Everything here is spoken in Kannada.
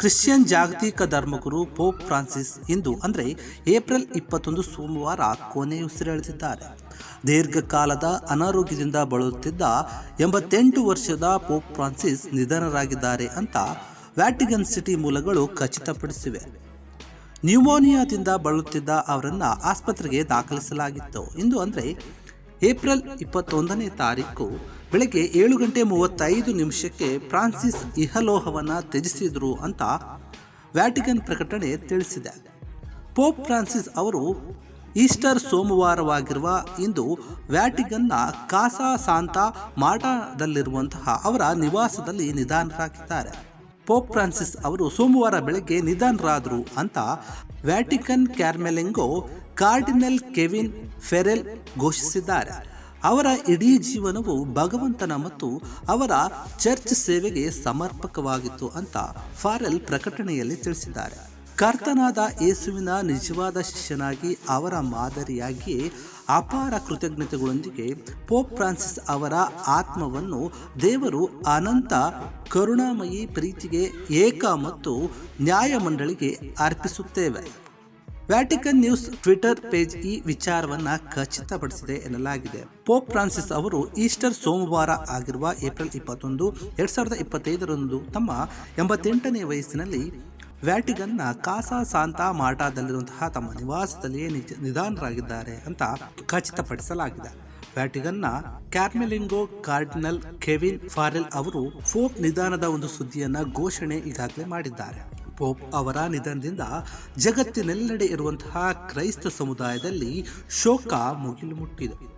ಕ್ರಿಶ್ಚಿಯನ್ ಜಾಗತಿಕ ಧರ್ಮಗುರು ಪೋಪ್ ಫ್ರಾನ್ಸಿಸ್ ಇಂದು ಅಂದರೆ ಏಪ್ರಿಲ್ ಇಪ್ಪತ್ತೊಂದು ಸೋಮವಾರ ಕೊನೆಯುಸಿರೆಳೆದಿದ್ದಾರೆ ದೀರ್ಘಕಾಲದ ಅನಾರೋಗ್ಯದಿಂದ ಬಳಲುತ್ತಿದ್ದ ಎಂಬತ್ತೆಂಟು ವರ್ಷದ ಪೋಪ್ ಫ್ರಾನ್ಸಿಸ್ ನಿಧನರಾಗಿದ್ದಾರೆ ಅಂತ ವ್ಯಾಟಿಗನ್ ಸಿಟಿ ಮೂಲಗಳು ಖಚಿತಪಡಿಸಿವೆ. ನ್ಯೂಮೋನಿಯಾದಿಂದ ಬಳಲುತ್ತಿದ್ದ ಅವರನ್ನು ಆಸ್ಪತ್ರೆಗೆ ದಾಖಲಿಸಲಾಗಿತ್ತು. ಇಂದು ಅಂದರೆ ಏಪ್ರಿಲ್ ಇಪ್ಪತ್ತೊಂದನೇ ತಾರೀಕು ಬೆಳಗ್ಗೆ ಏಳು ಗಂಟೆ ಮೂವತ್ತೈದು ನಿಮಿಷಕ್ಕೆ ಫ್ರಾನ್ಸಿಸ್ ಇಹಲೋಹವನ್ನು ತ್ಯಜಿಸಿದರು ಅಂತ ವ್ಯಾಟಿಕನ್ ಪ್ರಕಟಣೆ ತಿಳಿಸಿದೆ. ಪೋಪ್ ಫ್ರಾನ್ಸಿಸ್ ಅವರು ಈಸ್ಟರ್ ಸೋಮವಾರವಾಗಿರುವ ಇಂದು ವ್ಯಾಟಿಗನ್ನ ಕಾಸಾ ಸಾಂತಾ ಮಾಟಾದಲ್ಲಿರುವಂತಹ ಅವರ ನಿವಾಸದಲ್ಲಿ ನಿಧಾನರಾಗಿದ್ದಾರೆ. ಪೋಪ್ ಫ್ರಾನ್ಸಿಸ್ ಅವರು ಸೋಮವಾರ ಬೆಳಗ್ಗೆ ನಿಧನರಾದರು ಅಂತ Vatican camerlengo cardinal Kevin Farrell ಘೋಷಿಸಿದ್ದಾರೆ. ಅವರ ಇಡೀ ಜೀವನವು ಭಗವಂತನ ಮತ್ತು ಅವರ ಚರ್ಚ್ ಸೇವೆಗೆ ಸಮರ್ಪಕವಾಗಿತ್ತು ಅಂತ ಫಾರೆಲ್ ಪ್ರಕಟಣೆಯಲ್ಲಿ ತಿಳಿಸಿದ್ದಾರೆ. ಕರ್ತನಾದ ಯೇಸುವಿನ ನಿಜವಾದ ಶಿಷ್ಯನಾಗಿ ಅವರ ಮಾದರಿಯಾಗಿಯೇ ಅಪಾರ ಕೃತಜ್ಞತೆಗಳೊಂದಿಗೆ ಪೋಪ್ ಫ್ರಾನ್ಸಿಸ್ ಅವರ ಆತ್ಮವನ್ನು ದೇವರು ಅನಂತ, ಕರುಣಾಮಯಿ ಪ್ರೀತಿಗೆ ಏಕ ಮತ್ತು ನ್ಯಾಯಮಂಡಳಿಗೆ ಅರ್ಪಿಸುತ್ತೇವೆ. ವ್ಯಾಟಿಕನ್ ನ್ಯೂಸ್ ಟ್ವಿಟರ್ ಪೇಜ್ ಈ ವಿಚಾರವನ್ನ ಖಚಿತಪಡಿಸಿದೆ ಎನ್ನಲಾಗಿದೆ. ಪೋಪ್ ಫ್ರಾನ್ಸಿಸ್ ಅವರು ಈಸ್ಟರ್ ಸೋಮವಾರ ಆಗಿರುವ ಏಪ್ರಿಲ್ ಇಪ್ಪತ್ತೊಂದು, ಎರಡ್ ಸಾವಿರದ ಇಪ್ಪತ್ತೈದರಂದು ತಮ್ಮ ಎಂಬತ್ತೆಂಟನೇ ವಯಸ್ಸಿನಲ್ಲಿ ವ್ಯಾಟಿಗನ್ನ ಕಾಸಾ ಸಾಂತಾ ಮಾಟಾದಲ್ಲಿರುವಂತಹ ತಮ್ಮ ನಿವಾಸದಲ್ಲಿಯೇ ನಿಜ, ನಿಧಾನರಾಗಿದ್ದಾರೆ ಅಂತ ಖಚಿತಪಡಿಸಲಾಗಿದೆ. ವ್ಯಾಟಿಗನ್ನ ಕ್ಯಾರ್ಮೆಲಿಂಗೋ ಕಾರ್ಡಿನಲ್ ಕೆವಿನ್ ಫಾರೆಲ್ ಅವರು ಫೋಪ್ ನಿಧಾನದ ಒಂದು ಸುದ್ದಿಯನ್ನ ಘೋಷಣೆ ಈಗಾಗಲೇ ಮಾಡಿದ್ದಾರೆ. ಪೋಪ್ ಅವರ ನಿಧನದಿಂದ ಜಗತ್ತಿನೆಲ್ಲೆಡೆ ಇರುವಂತಹ ಕ್ರೈಸ್ತ ಸಮುದಾಯದಲ್ಲಿ ಶೋಕ ಮುಗಿಲು ಮುಟ್ಟಿದೆ.